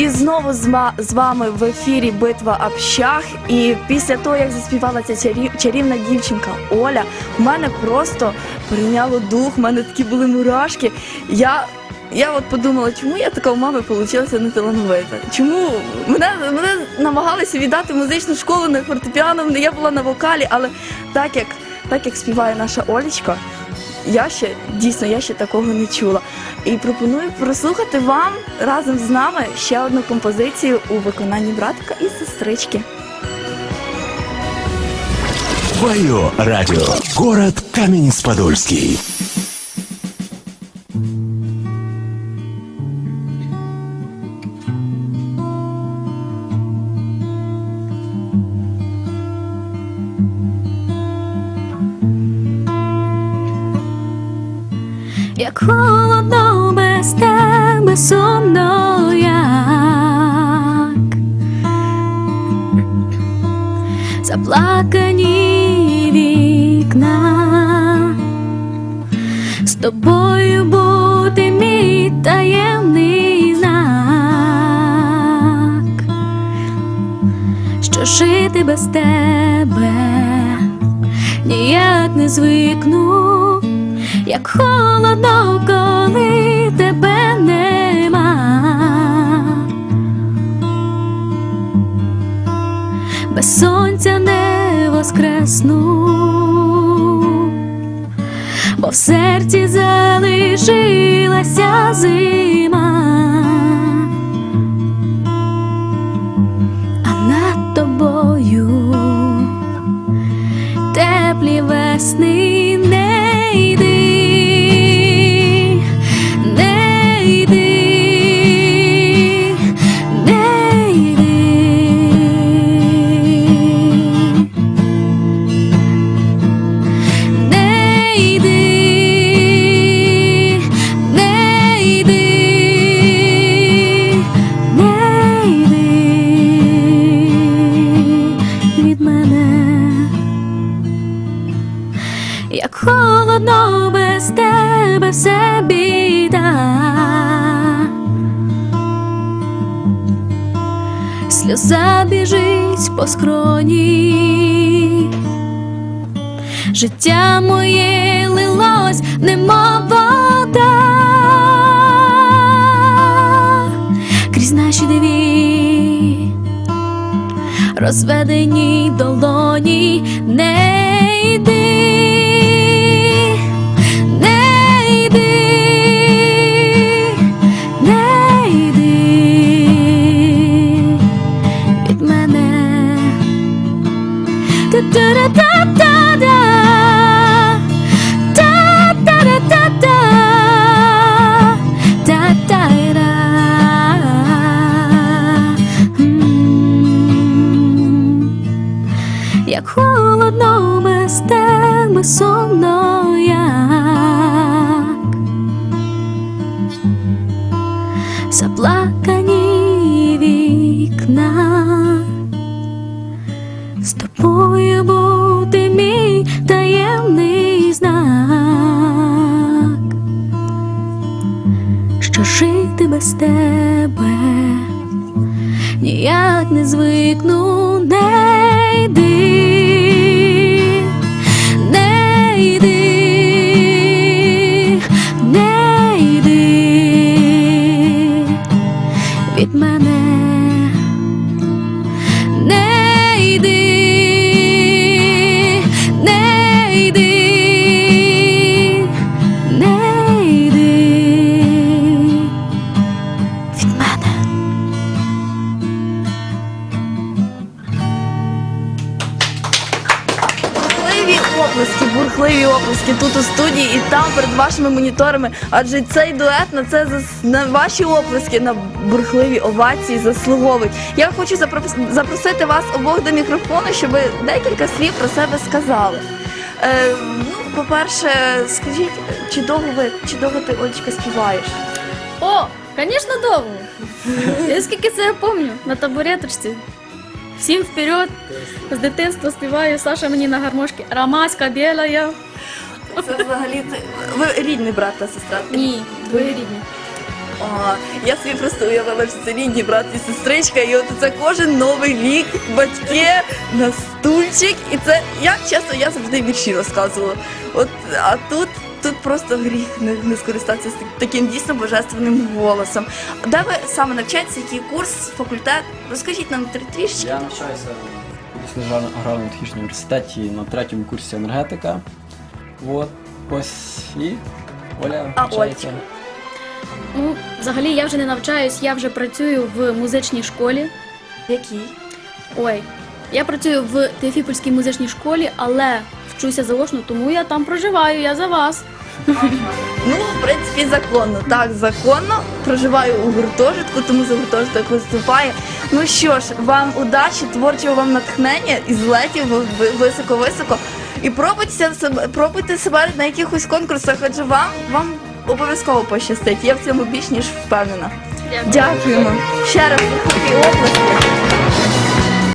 І знову з, вами в ефірі Битва общаг. І після того, як заспівала ця чарів- чарівна дівчинка Оля, в мене просто прийняло дух, в мене такі були мурашки. Я, я от подумала, чому я така у мами вийшла не талановита? Чому мене, мене намагалися віддати музичну школу на фортепіано, я була на вокалі, але так як, так як співає наша Олечка, я ще дійсно я ще такого не чула. І пропоную прослухати вам разом з нами ще одну композицію у виконанні братка і сестрички. Твое радио. Город Каменец-Подольский. Як холодно без тебе сумно як заплакані вікна, з тобою бути мій таємний знак, що жити без тебе ніяк не звикну як холодно, коли тебе нема. Без сонця не воскресну, бо в серці залишилася зима, холодно без тебе все біда. Сльоза біжить по скроні, життя моє лилось, немов вода, крізь наші дві розведені долоні не йди, тебе сумно як заплакані вікна. З тобою бути мій таємний знак, що жити без тебе ніяк не звикну, не оплески, бурхливі оплески тут у студії і там перед вашими моніторами. Адже цей дует на це зас- на ваші оплески, на бурхливі овації заслуговують. Я хочу запро- запросити вас обох до мікрофону, щоб декілька слів про себе сказали. Е, ну, по-перше, скажіть, чи довго ви, чи довго ти Олечка співаєш? О, звісно, довго. Я скільки це я пам'ятаю, на табуреточці. Всім вперед. З дитинства співаю Саша мені на гармошки. Ромаська біла я. Це взагалі це ви рідний брат та сестра. Ні, двоєрідні. О, я собі просто уявила, що це рідні брат і сестричка, і от це кожен новий рік, батьки на стульчик. І це я чесно, я завжди вірші розказувала. От а тут. Тут просто гріх не, не скористатися з таким дійсно божественним голосом. Де ви саме навчаєтеся, який курс, факультет? Розкажіть нам трішки. Я навчаюся в аграрно-технічному університеті на третьому курсі енергетика. От, ось і Оля А навчається. Ольчка? Ну, взагалі я вже не навчаюсь, я вже працюю в музичній школі. Який? Ой, я працюю в Теофіпольській музичній школі, але вчуся заочно, тому я там проживаю, я за вас. Ну, в принципі, законно. Так, законно. Проживаю у гуртожитку, тому за гуртожиток виступає. Ну що ж, вам удачі, творчого вам натхнення і злетів ви- ви- високо-високо. І пробуйте себе, пробуйте себе на якихось конкурсах, адже вам, вам обов'язково пощастить. Я в цьому більш ніж впевнена. Дякуємо. Ще раз області.